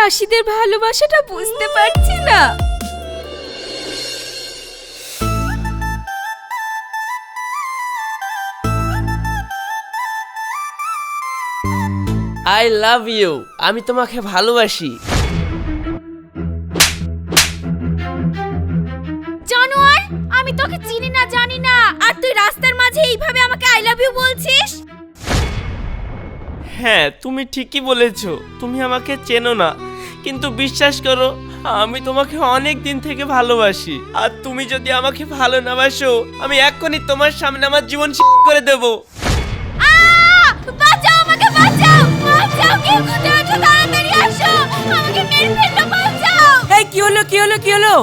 রাশিদের ভালোবাসাটা বুঝতে পারছি না। আই লাভ ইউ আমি তোমাকে ভালোবাসি। জানোয়ার আমি তোকে চিনি না জানি না। আর তুই রাস্তার মাঝে এইভাবে আমাকে আই লাভ ইউ বলছিস? হ্যাঁ তুমি ঠিকই বলেছ। তুমি আমাকে চেনো না। কিন্তু বিশ্বাস করো আমি তোমাকে অনেক দিন থেকে ভালোবাসি। আর তুমি যদি আমাকে ভালো না বাসো আমি এক্ষুনি তোমার সামনে আমার জীবন শেষ করে দেব। আহ! বাঁচাও আমাকে বাঁচাও! বাঁচাও কেউ কোথাও আছো? তাড়াতাড়ি আসো! আমাকে মেরে ফেলল বাঁচাও! এই কি হলো কি হলো কি হলো?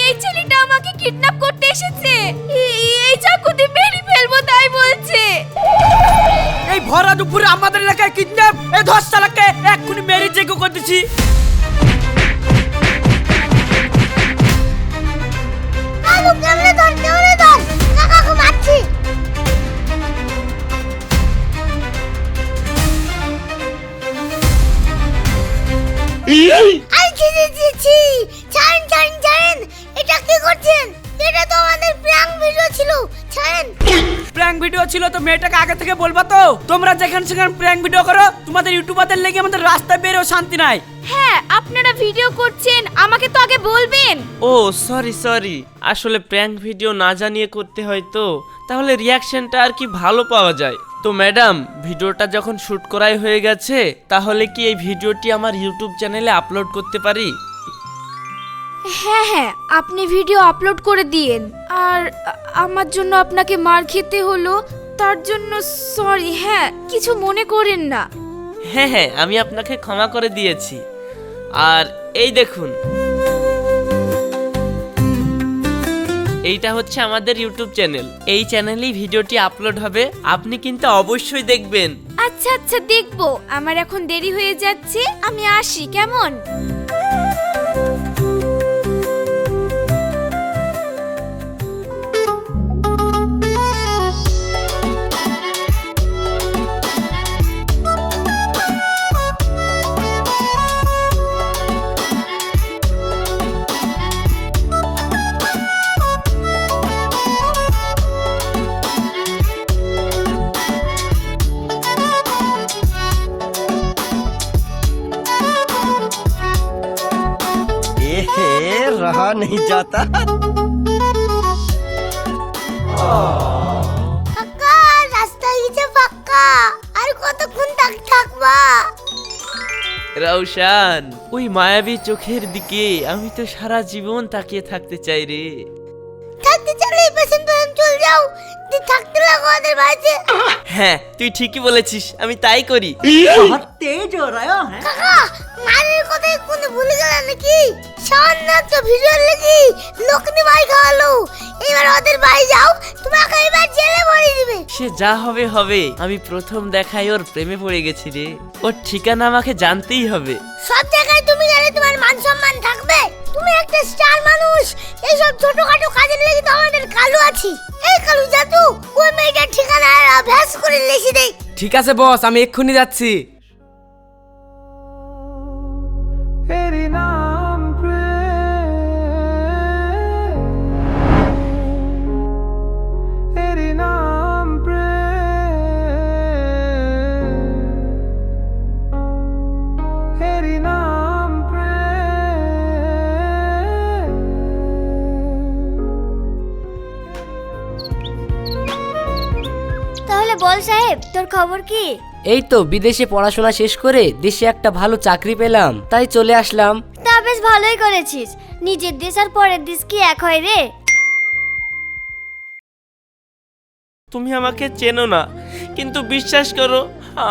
এই ছেলেটা আমাকে কিডন্যাপ করতে এসেছে। এই- এই চাকুতে মেরে ফেলব তাই বলছে। এই ভরা দুপুরে আমাদের এলাকায় কিডন্যাপ এই ধর শালাকে এক্ষুনি মেরে জেগো করে দিছি ধর আই ছি ছি ছি। ছাড়েন ছাড়েন ছাড়েন। এটা কি করছেন? এটা তো আমাদের প্র্যাঙ্ক ভিডিও ছিল ছাড়েন। প্র্যাঙ্ক ভিডিও ছিল তো মেয়েটাকে আগে থেকে বলবা তো? তোমরা যেখানে সেখানে প্র্যাঙ্ক ভিডিও করো তোমাদের ইউটিউবারদের লেগে আমাদের রাস্তায় বেরো শান্তি নাই। হ্যাঁ আপনারা ভিডিও করছেন আমাকে তো আগে বলবেন। ও সরি সরি আসলে প্র্যাঙ্ক ভিডিও না জানিয়ে করতে হয় তো। তাহলে রিয়াকশনটা আর কি ভালো পাওয়া যায়? তো ম্যাডাম ভিডিওটা যখন শুট করাই হয়ে গেছে তাহলে কি এই ভিডিওটি আমার ইউটিউব চ্যানেলে আপলোড করতে পারি? হ্যাঁ হ্যাঁ আপনি ভিডিও আপলোড করে দিয়েন। আর আমার জন্য আপনাকে মার খেতে হলো তার জন্য সরি হ্যাঁ কিছু মনে করেন না। হ্যাঁ হ্যাঁ আমি আপনাকে ক্ষমা করে দিয়েছি। আর এই দেখুন। এইটা হচ্ছে আমাদের ইউটিউব চ্যানেল এই চ্যানেলেই ভিডিওটি আপলোড হবে। আপনি কিন্তু অবশ্যই দেখবেন। আচ্ছা আচ্ছা দেখব। আমার এখন দেরি হয়ে যাচ্ছে। আমি আসি কেমন? কাকা রাস্তা গেছে ফাঁকা আর কতক্ষণ থাক থাকবা রাউশান ওই মায়াবী চোখের দিকে আমি তো সারা জীবন তাকিয়ে থাকতে চাই রে থাকতে চাইলে এই পেছন পেছন চল যাও দিয়ে থাকতে লাগো ওদের বাড়িতে হ্যাঁ তুই ঠিকই বলেছিস আমি তাই করি बहुत तेज हो रहा है কাকা মায়ের কথাই কোনো ভুলে গেল নাকি সামান্য ভিডিও লেগে লোক নিবাই খাওয়ালো। এবার ওদের বাড়ি যাও তোমাকে এবার জেলে ভরে দিবে। সে যা হবে হবে। আমি প্রথম দেখায় ওর প্রেমে পড়ে গেছি রে। ওর ঠিকানা আমাকে জানতেই হবে। সব জায়গায় তুমি গেলে তোমার মান সম্মান থাকবে। তুমি একটা স্টার মানুষ। এইসব ছোটখাটো কাজের লেগে তো আমাদের কালু আছি। এই কালু জাতু ওই মেয়েটার ঠিকানা ভ্যাস করে লিখে দেই ঠিক আছে বস আমি এক্ষুনি যাচ্ছি। তাহলে বল সাহেব তোর খবর কি? এই তো বিদেশে পড়াশোনা শেষ করে দেশে একটা ভালো চাকরি পেলাম তাই চলে আসলাম। তা বেশ ভালোই করেছিস নিজের দেশ আর পরের দেশ কি এক হয় রে? তুমি আমাকে চেনো না কিন্তু বিশ্বাস করো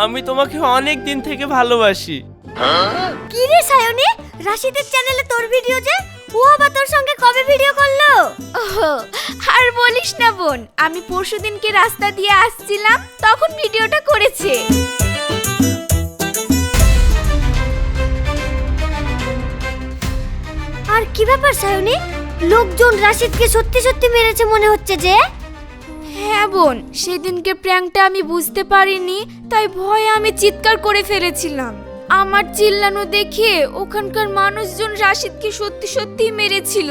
আমি তোমাকে অনেক দিন থেকে ভালোবাসি। কি রে সায়নী রাশিদের চ্যানেলে তোর ভিডিও যে? ও আবার তোর সঙ্গে কবে ভিডিও করল? ওহো, আর বলিস না বোন আমি পরশুদিনকে রাস্তা দিয়ে আসছিলাম তখন ভিডিওটা করেছে। আর কি ব্যাপার সায়নী? লোকজন রাশিদকে সত্যি সত্যি মেরেছে মনে হচ্ছে যে? হ্যাঁ বোন সেদিনকে প্র্যাঙ্কটা আমি বুঝতে পারিনি তাই ভয়ে আমি চিৎকার করে ফেলেছিলাম। আমার চিল্লানো দেখে ওখানকার মানুষজন রাশিদকে সত্যি সত্যি মেরেছিল।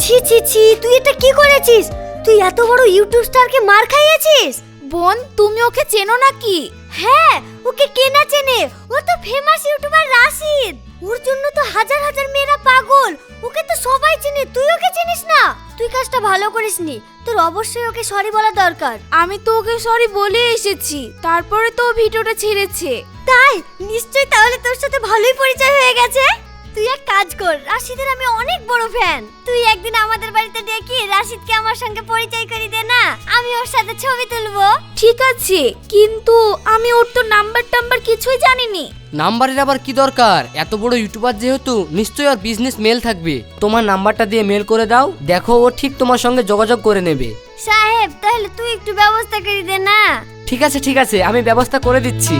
ছি ছি ছি তুই এটা কি করেছিস? তুই এত বড় ইউটিউব স্টারকে মার খাইয়েছিস? বোন তুমি ওকে চেনো নাকি? হ্যাঁ ওকে কে না চেনে? ও তো ফেমাস ইউটিউবার রাশিদ। ওর জন্য তো হাজার হাজার মেয়েরা পাগল। ওকে তো সবাই চিনে। তুই ওকে চিনিস না? তুই কাজটা ভালো করিস নি তোর অবশ্যই ওকে সরি বলা দরকার। আমি তো ওকে সরি বলে এসেছি। তারপরে তো ও ভিডিওটা ছেড়েছে। তাই? নিশ্চয়ই তাহলে তোর সাথে ভালোই পরিচয় হয়ে গেছে। তুই এক কাজ কর রাশিদের আমি অনেক বড় ফ্যান তুই একদিন আমাদের বাড়িতে ডেকে রাশিদকে আমার সঙ্গে পরিচয় করে দে না আমি ওর সাথে ছবি তুলবো। ঠিক আছে কিন্তু আমি ওর তো নাম্বার টাম্বার কিছুই জানিনি। নাম্বারের আবার কি দরকার? এত বড় ইউটিউবার যেহেতু নিশ্চয়ই ওর বিজনেস মেল থাকবে। তোমার নাম্বারটা দিয়ে মেল করে দাও দেখো ও ঠিক তোমার সঙ্গে যোগাযোগ করে নেবে। সাহেব তাহলে তুই একটু ব্যবস্থা করে দে না। ঠিক আছে ঠিক আছে আমি ব্যবস্থা করে দিচ্ছি।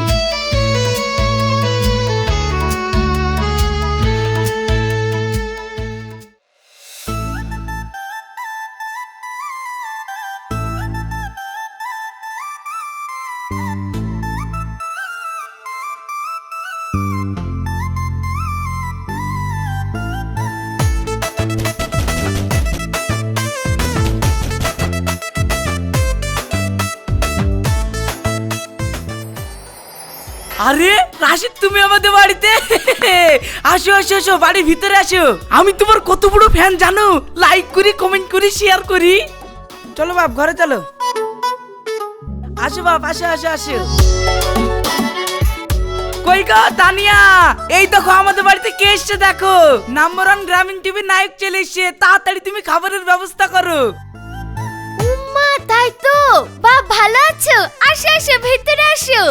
আরে, রাশিদ, তুমি আমাদের বাড়িতে? আসো আসো আসো, বাড়ির ভিতরে আসো। আমি তোমার কত বড় ফ্যান জানো? লাইক করি কমেন্ট করি শেয়ার করি। চলো বাপ, ঘরে চলো। আসো বাপ, আসো আসো আসো। কই গো, তানিয়া? এই দেখো, আমাদের বাড়িতে কে এসছে দেখো। নাম্বার ওয়ান গ্রামীণ টিভি নায়ক চলে এসছে। তাড়াতাড়ি তুমি খাবারের ব্যবস্থা করো। উম্মা, তাই তো। বাপ, ভালো আছো? আসো আসো, ভেতরে আসো।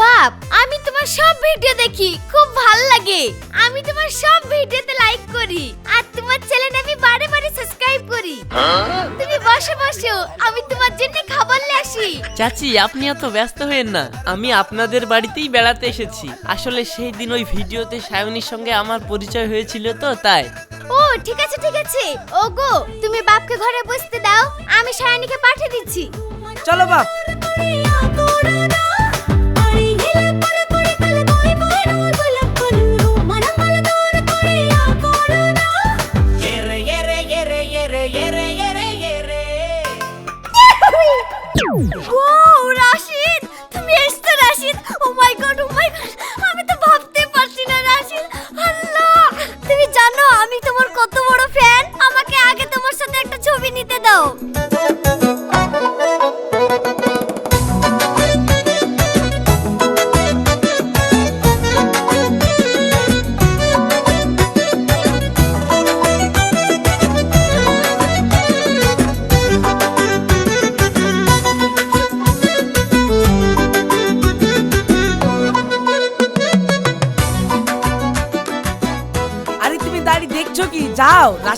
বাপ, আমি তোমার সব ভিডিও দেখি খুব ভালো লাগে আমি তোমার সব ভিডিওতে লাইক করি আর তোমার চ্যানেল আমি বারে বারে সাবস্ক্রাইব করি তুমি বসো বসো আমি তোমার জন্য খাবার নিয়ে আসি চাচি আপনি এত ব্যস্ত হয়েন না আমি আপনাদের বাড়িতেই বেড়াতে এসেছি আসলে সেই দিন ওই ভিডিওতে সায়নীর সঙ্গে আমার পরিচয় হয়েছিল তো তাই ও ঠিক আছে ঠিক আছে ওগো তুমি বাপকে ঘরে বসতে দাও আমি সায়নীকে পাঠিয়ে দিচ্ছি চলো বাপ একটা ছবি নিতে দাও।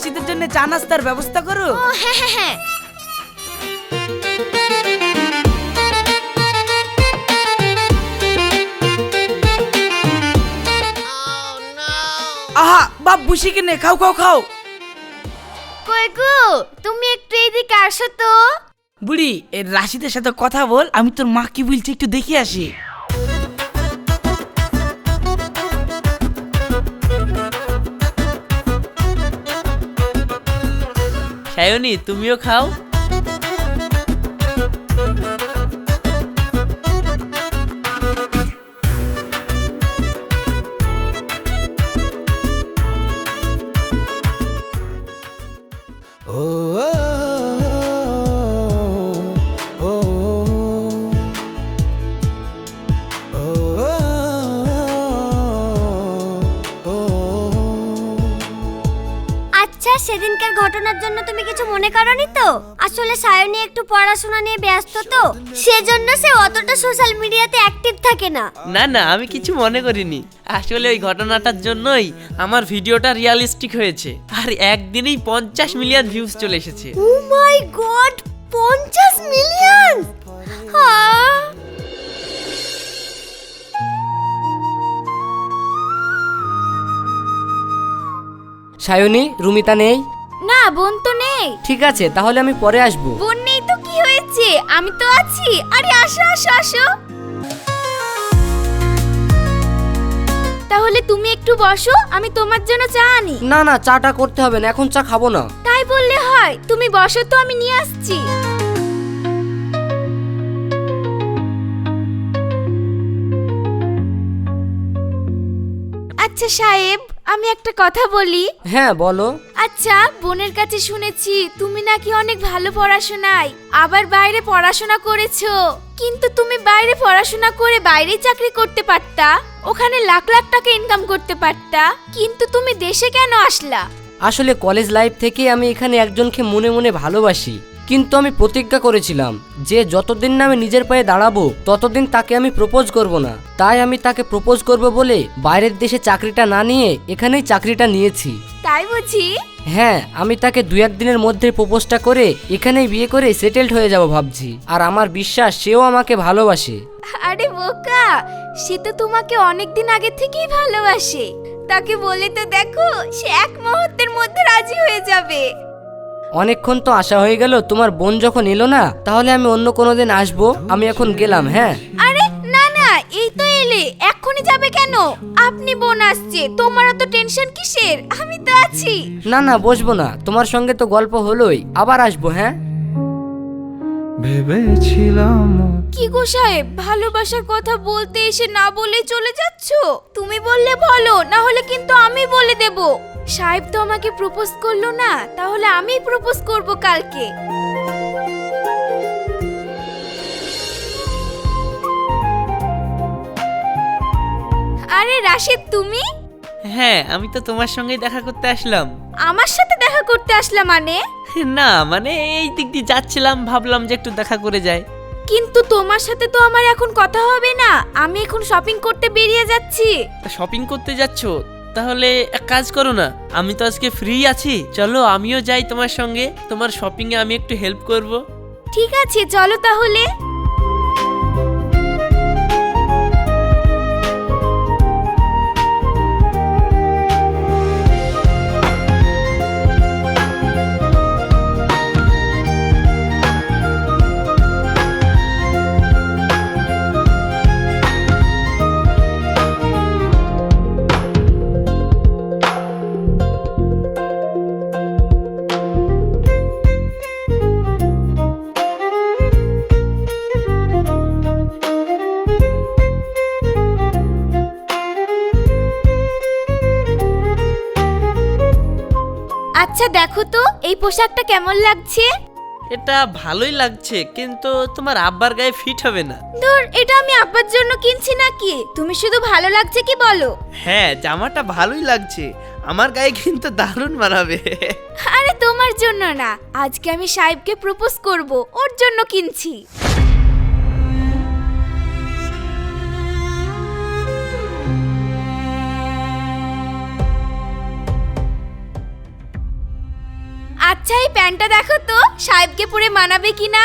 রাশিদের জন্য চা নাস্তার ব্যবস্থা করো। ও হ্যাঁ হ্যাঁ হ্যাঁ। আহা বাপ বসে কিনে খাও খাও খাও। কই গো তুমি একটু এদিকে আসো তো। বুড়ি এর রাশিদের সাথে কথা বল আমি তোর মা কি বলছে একটু দেখে আসি। সায়নী তুমিও খাও। সেদিনকার ঘটনার জন্য তুমি কিছু মনে করনি তো? আসলে সায়নী একটু পড়াশোনা নিয়ে ব্যস্ত তো। সেজন্য সে অতটা সোশ্যাল মিডিয়াতে অ্যাক্টিভ থাকে না। না না আমি কিছু মনে করিনি। আসলে ওই ঘটনাটার জন্যই আমার ভিডিওটা রিয়ালিস্টিক হয়েছে। আর একদিনেই পঞ্চাশ মিলিয়ন ভিউজ চলে এসেছে। ও মাই গড পঞ্চাশ মিলিয়ন হ্যাঁ সায়নী রুমিতা নেই? না বোন তো নেই। ঠিক আছে তাহলে আমি পরে আসব। বোন নেই তো কি হয়েছে? আমি তো আছি। আরে আসো আসো আসো। তাহলে তুমি একটু বসো আমি তোমার জন্য চা আনি। না না চাটা করতে হবে না এখন চা খাব না। তাই বললে হয় তুমি বসো তো আমি নিয়ে আসছি। আচ্ছা সাহেব। আমি একটা কথা বলি। হ্যাঁ বলো। আচ্ছা বোনের কাছে শুনেছি তুমি নাকি অনেক ভালো পড়াশোনায় আবার বাইরে পড়াশোনা করেছ। কিন্তু তুমি বাইরে পড়াশোনা করে বাইরেই চাকরি করতে পারতা ওখানে লাখ লাখ টাকা ইনকাম করতে পারতা কিন্তু তুমি দেশে কেন আসলা? আসলে কলেজ লাইফ থেকে আমি এখানে একজনকে মনে মনে ভালোবাসি। কিন্তু আমি প্রতিজ্ঞা করেছিলাম যে যতদিন না আমি নিজের পায়ে দাঁড়াবো ততদিন তাকে আমি প্রপোজ করব না। তাই আমি তাকে প্রপোজ করব বলে বাইরের দেশে চাকরিটা না নিয়ে এখানেই চাকরিটা নিয়েছি। তাই বুঝি? হ্যাঁ আমি তাকে দু একদিনের মধ্যে প্রপোজটা করে এখানেই বিয়ে করে সেটেলড হয়ে যাব ভাবছি। আর আমার বিশ্বাস সেও আমাকে ভালোবাসে। আরে বোকা সে তো তোমাকে অনেক দিন আগে থেকেই ভালোবাসে। তাকে বলে তো দেখো সে এক মুহূর্তের মধ্যে রাজি হয়ে যাবে। অনেকক্ষণ তো আশা হয়ে গেল তোমার বোন যখন এলো না তাহলে আমি অন্য কোনো দিন আসব আমি এখন গেলাম হ্যাঁ? আরে না না এই তো এলে এক্ষুনি যাবে কেন? আপনি বোন আসছে তোমার তো টেনশন কিসের? আমি তো আছি। না না বসবো না তোমার সঙ্গে তো গল্প হলোই আবার আসব হ্যাঁ? ভেবেছিলাম কি গো সাহেব ভালোবাসার কথা বলতে এসে না বলে চলে যাচ্ছ? তুমি বললে বলো না হলে কিন্তু আমি বলে দেব। সাহেব তো আমাকে প্রপোজ করল না তাহলে আমি প্রপোজ করব কালকে। আরে রাশেদ তুমি? হ্যাঁ আমি তো তোমার সঙ্গেই দেখা করতে আসলাম। আমার সাথে দেখা করতে আসলা মানে? না মানে এই দিক দিয়ে যাচ্ছিলাম ভাবলাম যে একটু দেখা করে যায় কিন্তু তোমার সাথে তো আমার এখন কথা হবে না আমি এখন শপিং করতে বেরিয়ে যাচ্ছি। শপিং করতে যাচ্ছ? তাহলে এক কাজ করো না, আমি তো আজকে ফ্রি আছি, চলো আমিও যাই তোমার সঙ্গে, তোমার শপিং এ আমি একটু হেল্প করব। ঠিক আছে, চলো তাহলে। দেখো তো এই পোশাকটা কেমন লাগছে? এটা ভালোই লাগছে কিন্তু তোমার আব্বার গায়ে ফিট হবে না। ধর এটা আমি আব্বার জন্য কিনছি নাকি? তুমি শুধু ভালো লাগছে কি বলো? হ্যাঁ জামাটা ভালোই লাগছে। আমার গায়ে কিন্তু দারুণ মানাবে। আরে তোমার জন্য না আজকে আমি সাহেবকে প্রপোজ করব ওর জন্য কিনছি। আচ্ছা এই প্যান্টটা দেখো তো সাহেবকে পরে মানাবে কিনা?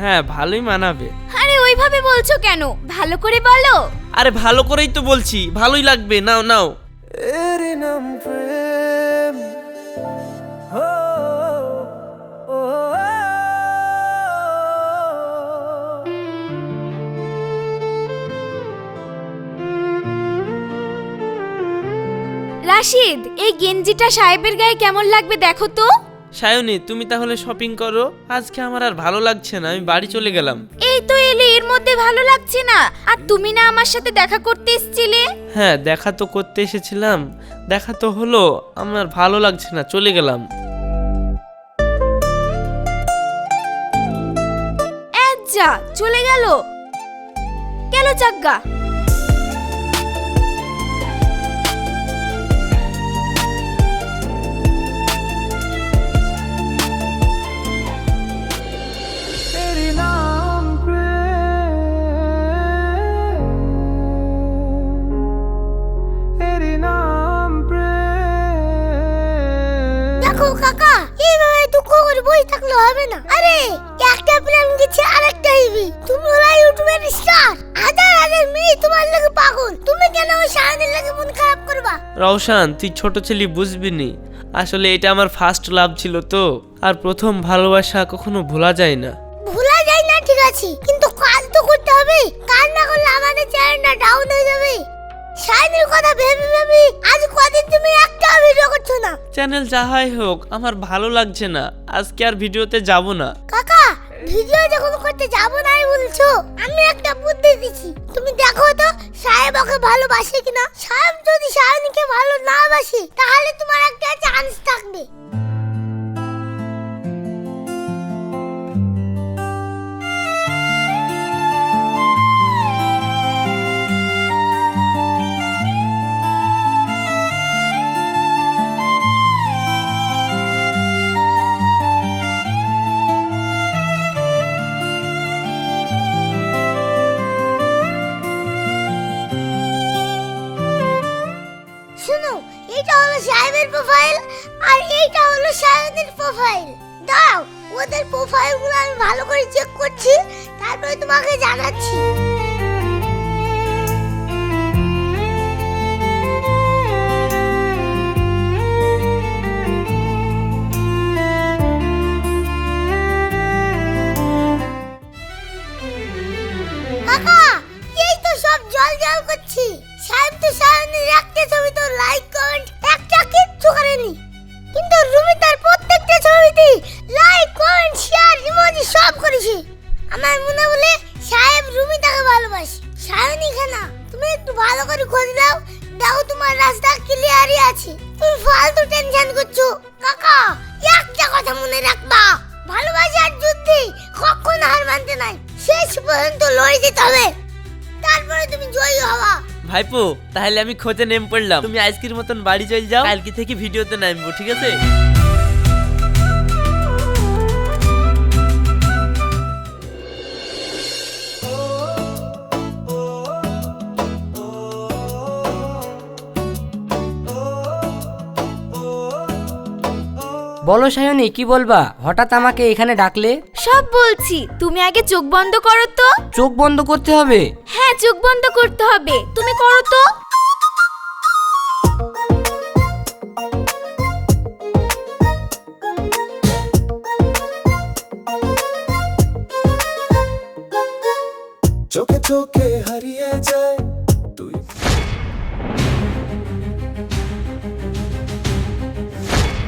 হ্যাঁ ভালোই মানাবে। আরে ওইভাবে বলছো কেন? ভালো করে বলো। আরে ভালো করেই তো বলছি ভালোই লাগবে নাও নাও। রাশিদ এই গেঞ্জিটা সাহেবের গায়ে কেমন লাগবে দেখো তো। সায়নী তুমি তাহলে শপিং করো। আজকে আমার আর ভালো লাগছে না আমি বাড়ি চলে গেলাম। এই তো এলে এর মধ্যে ভালো লাগছে না। আর তুমি না আমার সাথে দেখা করতে এসেছিলে? হ্যাঁ দেখা তো করতে এসেছিলাম। দেখা তো হলো আমার ভালো লাগছে না চলে গেলাম। যা চলে গেল। গেল চাগ্গা রওশান তুই ছোট ছেলে বুঝবি নি। আসলে এটা আমার ফার্স্ট লাভ ছিল তো। আর প্রথম ভালোবাসা কখনো ভোলা যায় না। ভোলা যায় না ঠিক আছে। কিন্তু কাজ তো করতে হবে। কাজ না করলে আমাদের চ্যানেলটা ডাউন হয়ে যাবে। শাইনের কথা ভেবে ভেবে আজ কদিন তুমি একটা ভিডিও করছ না। চ্যানেল যাহাই হোক আমার ভালো লাগছে না। আজকে আর ভিডিওতে যাব না। কাকা ভিডিও যখন করতে যাব নাই বলছো, আমি একটা বুদ্ধি দিছি। তুমি দেখো তো সাহেব ওকে ভালোবাসে কিনা? সাহেব যদি সায়নীকে ভালো না বাসে, তাহলে তোমার একটা চান্স থাকবে। এইটা হলো সায়নের প্রোফাইল দাও, ওদের প্রোফাইলগুলো আমি ভালো করে চেক করছি, তারপরে তোমাকে জানাচ্ছি। সব জল জল করছি। সাহেব তো সায়নের একটা ছবি তো লাইক কমেন্ট একটা কিচ্ছু করেনি। কিন্তু রুমি তার প্রত্যেকটা ছবিতে লাইক, কমেন্ট শেয়ার ইমোজি সব করেছে। আমার মনে বলে, সাহেব, রুমি তাকে ভালোবাসে। সায়নী খানা, তুমি একটু ভালো করে খোঁজ দাও দেখো তোমার রাস্তা ক্লিয়ারই আছে। তুমি ফালতু টেনশন করছ। কাকা, একটা কথা মনে রাখবা। ভালোবাসার যুদ্ধে কখনো হার মানতে নাই। শেষ পর্যন্ত লড়ে যেতে হবে। তারপরে তুমি জয়ী হওয়া ভাইপো, তাহলে আমি খোঁজে নেম পড়লাম। তুমি আজকের মতন বাড়ি চলে যাও। কালকে থেকে ভিডিওতে নামবো, ঠিক আছে? বলো সায়নী কি বলবা? হঠাৎ আমাকে এখানে ডাকলে? সব বলছি। তুমি আগে চোখ বন্ধ করো তো। চোখ বন্ধ করতে হবে? হ্যাঁ চোখ বন্ধ করতে হবে। তুমি করো তো। চোখে চোখে হারিয়ে যায়।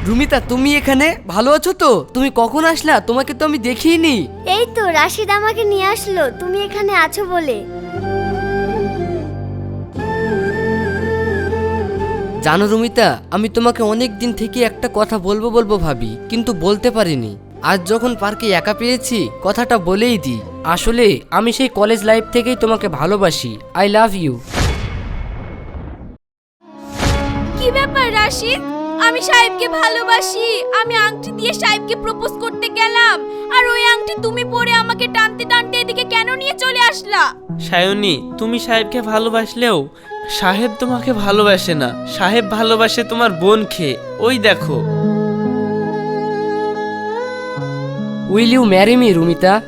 রুমিতা তুমি এখানে ভালো আছো তো? তুমি কখন আসলা? তোমাকে তো আমি দেখিনি। এই তো রাশিদ আমাকে নিয়ে আসলো। তুমি এখানে আছো বলে। জানো রুমিতা আমি তোমাকে অনেক দিন থেকে একটা কথা বলব বলব ভাবি কিন্তু বলতে পারিনি। আজ যখন পার্কে একা পেয়েছি কথাটা বলেই দিই। আসলে আমি সেই কলেজ লাইফ থেকেই তোমাকে ভালোবাসি। I love you. কি ব্যাপার রাশিদ? আমি সাহেবকে ভালোবাসি। আমি আংটি দিয়ে সাহেবকে প্রপোজ করতে গেলাম। আর ওই আংটি তুমি পরে আমাকে টানতে টানতে এদিকে কেন নিয়ে চলে আসলা? সায়নী তুমি সাহেবকে ভালোবাসলেও সাহেব তোমাকে ভালোবাসে না। সাহেব ভালোবাসে তোমার বোন বোনকে। ওই দেখো। Will you marry me Rumita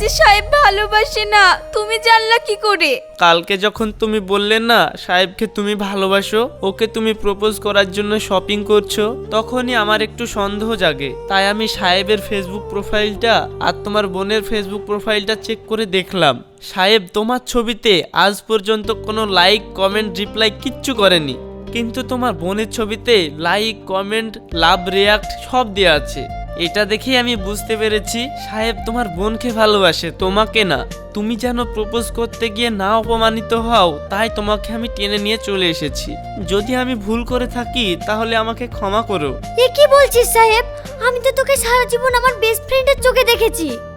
আমাকে সাহেব ভালোবাসে না, তুমি জানলা কি করে? কালকে যখন তুমি বললে না, সাহেবকে তুমি ভালোবাসো, ওকে তুমি প্রপোজ করার জন্য শপিং করছ, তখনই আমার একটু সন্দেহ জাগে। তাই আমি সাহেবের ফেসবুক প্রোফাইলটা আর তোমার বোনের ফেসবুক প্রোফাইলটা চেক করে দেখলাম। সাহেব, তোমার ছবিতে আজ পর্যন্ত কোনো লাইক কমেন্ট রিপ্লাই কিচ্ছু করেনি। কিন্তু তোমার বোনের ছবিতে লাইক কমেন্ট লাভ রিয়াক্ট সব দেওয়া আছে। এটা দেখেই আমি বুঝতে পেরেছি, সাহেব তোমার বোনকে ভালোবাসে, তোমাকে না। তুমি যেন প্রপোজ করতে গিয়ে না অপমানিত হও, তাই তোমাকে আমি টেনে নিয়ে চলে এসেছি। যদি আমি ভুল করে থাকি, তাহলে আমাকে ক্ষমা করো। এ কি বলছিস, সাহেব? আমি তো তোকে সারা জীবন আমার বেস্ট ফ্রেন্ডের চোখে দেখেছি।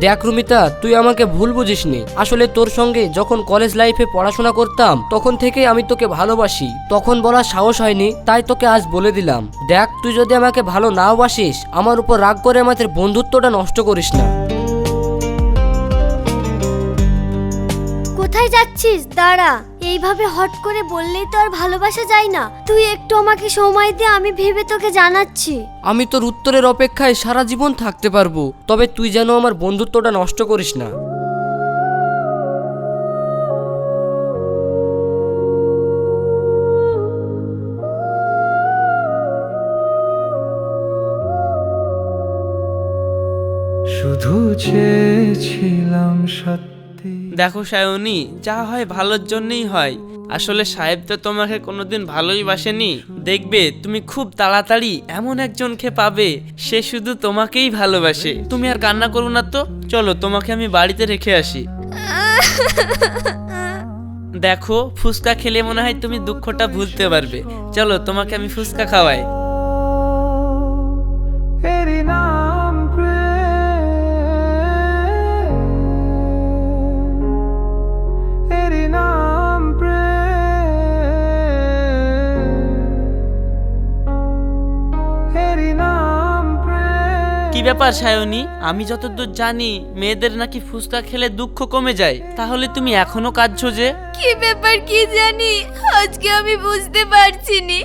দেখ রুমিতা, তুই আমাকে ভুল বুঝিস নি আসলে তোর সঙ্গে যখন কলেজ লাইফে পড়াশোনা করতাম, তখন থেকে আমি তোকে ভালোবাসি। তখন বলা সাহস হয়নি, তাই তোকে আজ বলে দিলাম। দেখ, তুই যদি আমাকে ভালো নাও বাসিস, আমার উপর রাগ করে আমাদের বন্ধুত্বটা নষ্ট করিস না। কোথায় যাচ্ছিস? দাঁড়া। এইভাবে হট করে বললেই তো আর ভালোবাসা যায় না। তুই একটু আমাকে সময় দে আমি ভেবে তোকে জানাচ্ছি। আমি তোর উত্তরের অপেক্ষায় সারা জীবন থাকতে পারব তবে তুই যেন আমার বন্ধুত্বটা নষ্ট করিস না। শুধু চেয়েছিলাম সত্য দেখো সায়নী, যা হয় ভালোর জন্যই হয়। আসলে সাহেব তো তোমাকে কোনোদিন ভালোই বাসেনি। দেখবে, তুমি খুব তাড়াতাড়ি এমন একজনকে পাবে, সে শুধু তোমাকেই ভালোবাসে। তুমি আর কান্না করো না তো, চলো তোমাকে আমি বাড়িতে রেখে আসি। দেখো, ফুচকা খেলে মনে হয় তুমি দুঃখটা ভুলতে পারবে। চলো তোমাকে আমি ফুচকা খাওয়াই। কি ব্যাপার সায়নী? আমি যতদূর জানি মেয়েদের নাকি ফুচকা খেলে দুঃখ কমে যায়। তাহলে তুমি এখনও কাঁদছো যে? কি ব্যাপার কি জানি? আজকে আমি বুঝতে পারছি নি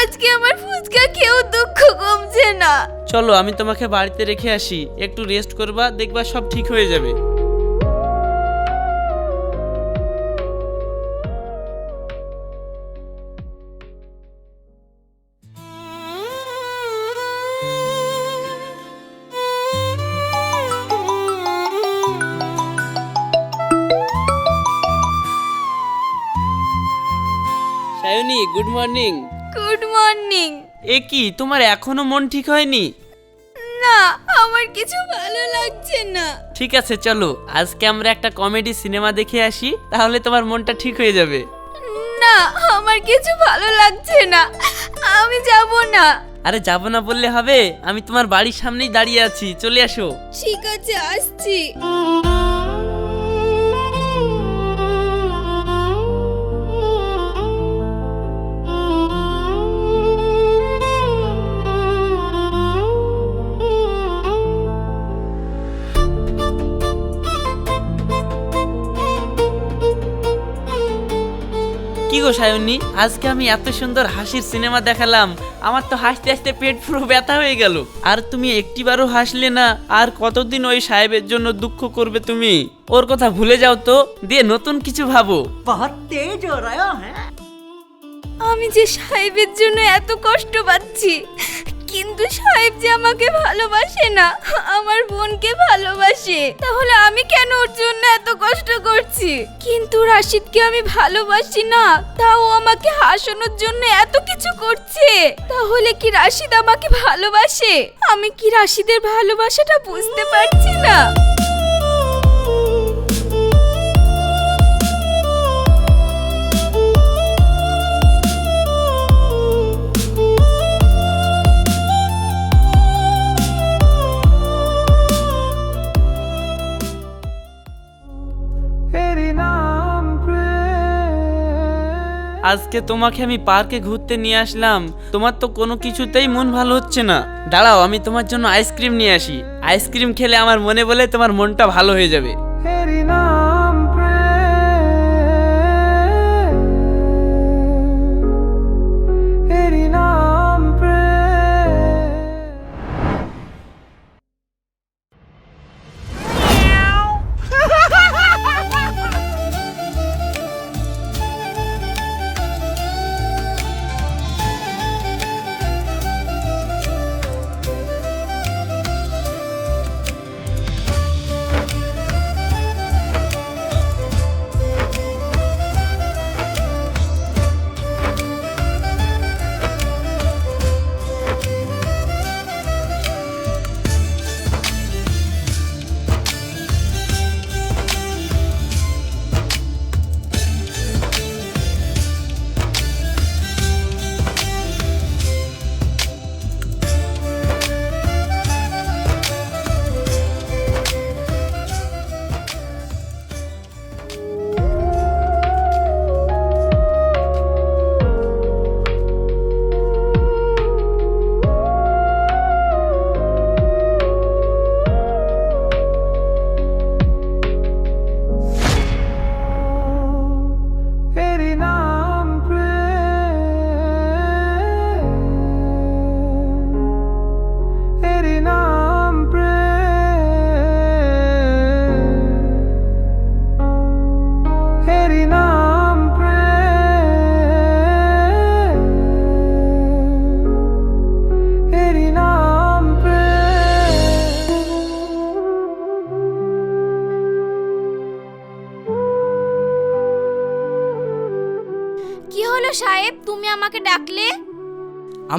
আজকে আমার ফুচকা খেয়েও দুঃখ কমছে না। চলো আমি তোমাকে বাড়িতে রেখে আসি। একটু রেস্ট করবা দেখবা সব ঠিক হয়ে যাবে। গুড মর্নিং গুড মর্নিং এ কি তোমার এখনও মন ঠিক হয়নি? না আমার কিছু ভালো লাগছে না। ঠিক আছে চলো। আজকে আমরা একটা কমেডি সিনেমা দেখে আসি তাহলে তোমার মনটা ঠিক হয়ে যাবে। না আমার কিছু ভালো লাগছে না। আমি যাব না। আরে যাব না বললে হবে? আমি তোমার বাড়ির সামনেই দাঁড়িয়ে আছি চলে আসো। ঠিক আছে আসছি। কি গো সায়নী আজকে আমি এত সুন্দর হাসির সিনেমা দেখালাম। আমার তো হাসতে হাসতে পেট পুরো ব্যথা হয়ে গেল। আর তুমি একটিবারও হাসলে না আর কতদিন ওই সাহেবের জন্য দুঃখ করবে তুমি? ওর কথা ভুলে যাও তো দিয়ে নতুন কিছু ভাবো। আমি যে সাহেবের জন্য এত কষ্ট পাচ্ছি কিন্তু সাহেব যে আমাকে ভালোবাসে না, আমার বোনকে ভালোবাসে, তাহলে আমি কেন ওর জন্য এত কষ্ট করছি? কিন্তু রাশিদকে আমি ভালোবাসি না, তাও আমাকে হাসানোর জন্য এত কিছু করছে। তাহলে কি রাশিদ আমাকে ভালোবাসে? আমি কি রাশিদের ভালোবাসাটা বুঝতে পারছি না? আজকে তোমাকে আমি পার্কে ঘুরতে নিয়ে আসলাম। তোমার তো কোনো কিছুতেই মন ভালো হচ্ছে না। দাঁড়াও, আমি তোমার জন্য আইসক্রিম নিয়ে আসি। আইসক্রিম খেলে আমার মনে বলে তোমার মনটা ভালো হয়ে যাবে।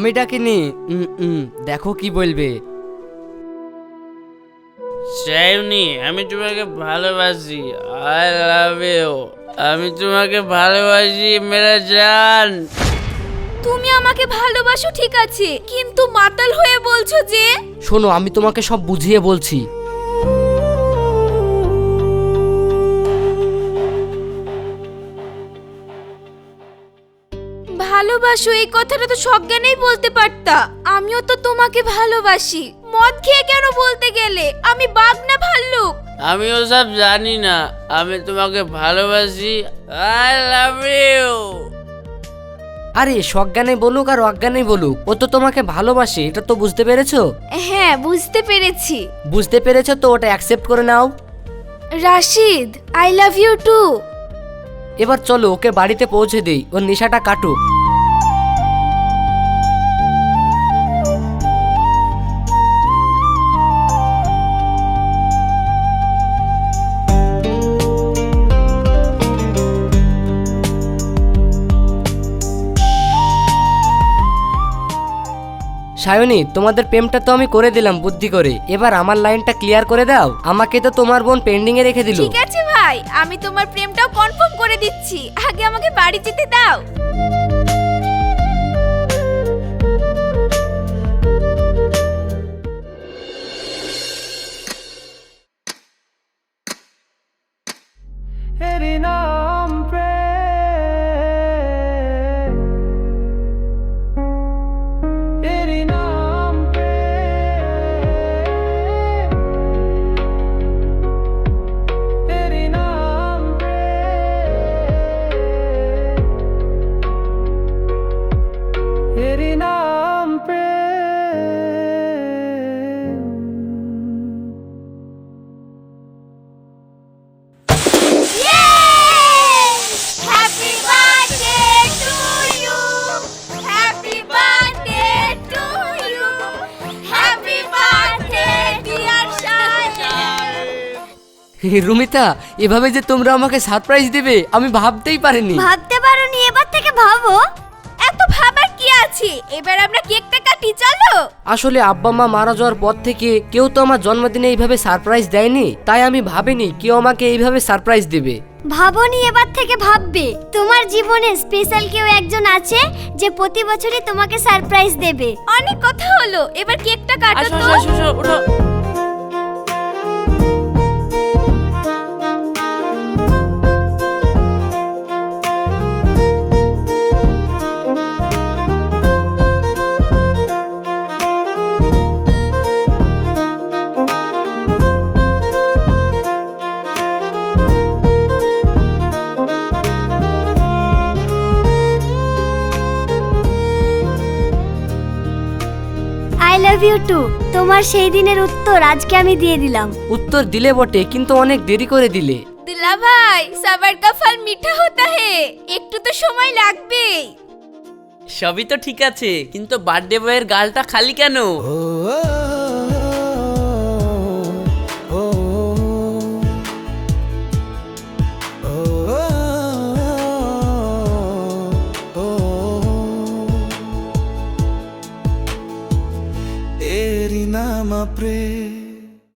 আমি ডাকিনি উম, উম, দেখো কি বলবে। চাইনি আমি তোমাকে ভালোবাসি। আই লাভ ইউ আমি তোমাকে ভালোবাসি মেরা জান। তুমি আমাকে ভালোবাসো ঠিক আছে। কিন্তু মাতাল হয়ে বলছো যে শোনো আমি তোমাকে সব বুঝিয়ে বলছি। ভালোবাসো এই কথাটা তো সজ্ঞানেই বলতে পারতা। আমিও তো তোমাকে ভালোবাসি। মদ খেয়ে কেন বলতে গেলে? আমি বাঘ না ভাল্লুক? আমি ওসব জানি না। আমি তোমাকে ভালোবাসি। আই লাভ ইউ আরে সজ্ঞানে বলুক আর অজ্ঞানে বলুক ও তো তোমাকে ভালোবাসে এটা তো বুঝতে পেরেছ? হ্যাঁ বুঝতে পেরেছি। বুঝতে পেরেছ তো ওটা অ্যাকসেপ্ট করে নাও? Rashid I love you too এবার চলো ওকে বাড়িতে পৌঁছে দেই ওর নেশাটা কাটুক। সায়নী তোমাদের প্রেমটা তো আমি করে দিলাম বুদ্ধি করে। এবার আমার লাইনটা ক্লিয়ার করে দাও। আমাকে তো তোমার বোন পেন্ডিং এ রেখে দিল। ঠিক আছে ভাই, আমি তোমার প্রেমটাও কনফার্ম করে দিচ্ছি। আগে আমাকে বাড়ি যেতে দাও। রুমিতা এভাবে যে তোমরা আমাকে সারপ্রাইজ দেবে আমি ভাবতেই পারিনি। ভাবতে পারোনি এবার থেকে ভাবো। এত ভাবার কি আছে? এবার আমরা কেকটা কাটি চলো। আসলে আব্বা মা মারা যাওয়ার পর থেকে কেউ তো আমার জন্মদিনে এইভাবে সারপ্রাইজ দেয়নি তাই আমি ভাবিনি কেউ আমাকে এইভাবে সারপ্রাইজ দেবে। ভাবনি এবার থেকে ভাববে। তোমার জীবনে স্পেশাল কেউ একজন আছে যে প্রতি বছরই তোমাকে সারপ্রাইজ দেবে। অনেক কথা হলো এবার কেকটা কাটো আসো তো। আসো আসো ওঠো। আই টু তোমার সেই দিনের উত্তর আজকে আমি দিয়ে দিলাম। উত্তর দিলে বটে কিন্তু অনেক দেরি করে দিলে। দিলা ভাই সবার কা ফল মিঠা হতা হে একটু তো সময় লাগবে। সবই তো ঠিক আছে কিন্তু বার্থডে বয়ের গালটা খালি কেন? pray